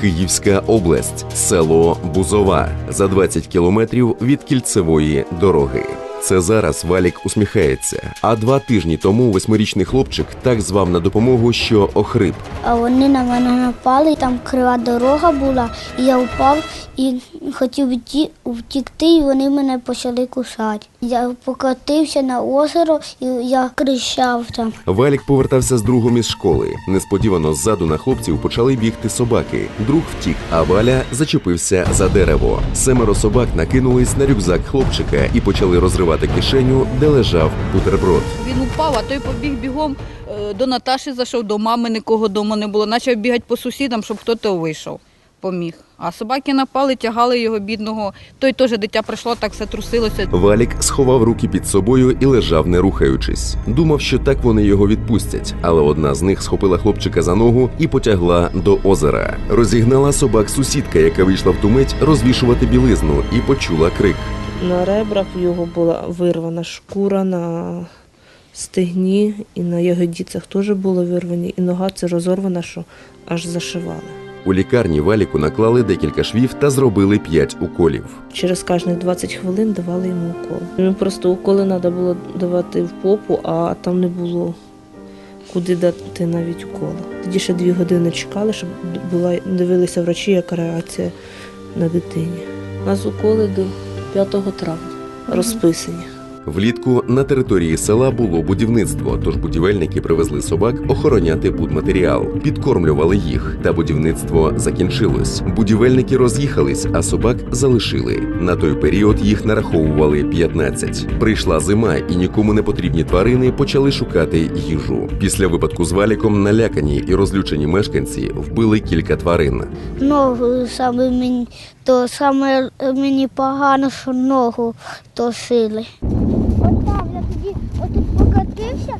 Київська область, село Бузова за 20 кілометрів від кільцевої дороги. Це зараз Валік усміхається. А два тижні тому восьмирічний хлопчик так звав на допомогу, що охрип. А вони на мене напали, там крива дорога була, і я впав і хотів вті- втікти, і вони мене почали кусати. Я покотився на озеро і я кричав там. Валік повертався з другом із школи. Несподівано ззаду на хлопців почали бігти собаки. Друг втік, а Валя зачепився за дерево. Семеро собак накинулись на рюкзак хлопчика і почали розривати кишеню, де лежав бутерброд. Він упав, а той побіг бігом е, до Наташі зайшов, до мами нікого вдома не було. Почав бігати по сусідам, щоб хтось вийшов, поміг. А собаки напали, тягали його бідного. Той теж дитя прийшло, так все трусилося. Валік сховав руки під собою і лежав, не рухаючись. Думав, що так вони його відпустять, але одна з них схопила хлопчика за ногу і потягла до озера. Розігнала собак сусідка, яка вийшла в ту мить розвішувати білизну, і почула крик. На ребрах його була вирвана шкура на стегні, і на ягодицях теж було вирвані, і нога це розорвана, що аж зашивали. У лікарні Валіку наклали декілька швів та зробили п'ять уколів. Через кожних 20 хвилин давали йому укол. Йому просто уколи треба було давати в попу, а там не було куди дати навіть уколи. Тоді ще дві години чекали, щоб була, дивилися врачі, яка реакція на дитині. У нас уколи до 5 травня розписані. Влітку на території села було будівництво, тож будівельники привезли собак охороняти будматеріал, підкормлювали їх, та будівництво закінчилось. Будівельники роз'їхались, а собак залишили. На той період їх нараховували 15. Прийшла зима, і нікому не потрібні тварини почали шукати їжу. Після випадку з валіком налякані і розлючені мешканці вбили кілька тварин. Ногу саме мені, то саме мені погано, що ногу я тоді отут покатився,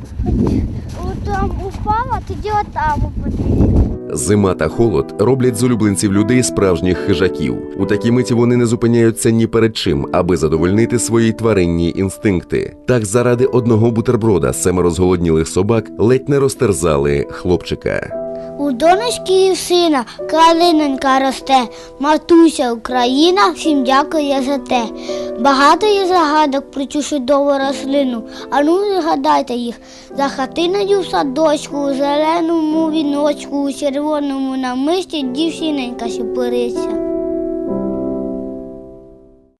от там упав, а тоді отам опинився. Зима та холод роблять з улюбленців людей справжніх хижаків. У такій миті вони не зупиняються ні перед чим, аби задовольнити свої тваринні інстинкти. Так, заради одного бутерброда семеро зголоднілих собак ледь не розтерзали хлопчика. У донечки і сина калиненька росте, матуся Україна, всім дякує за те. Багато є загадок про цю чудову рослину. А ну згадайте їх за хатиною в садочку, у зеленому віночку, у червоному намисті дівчиненька сюпириться.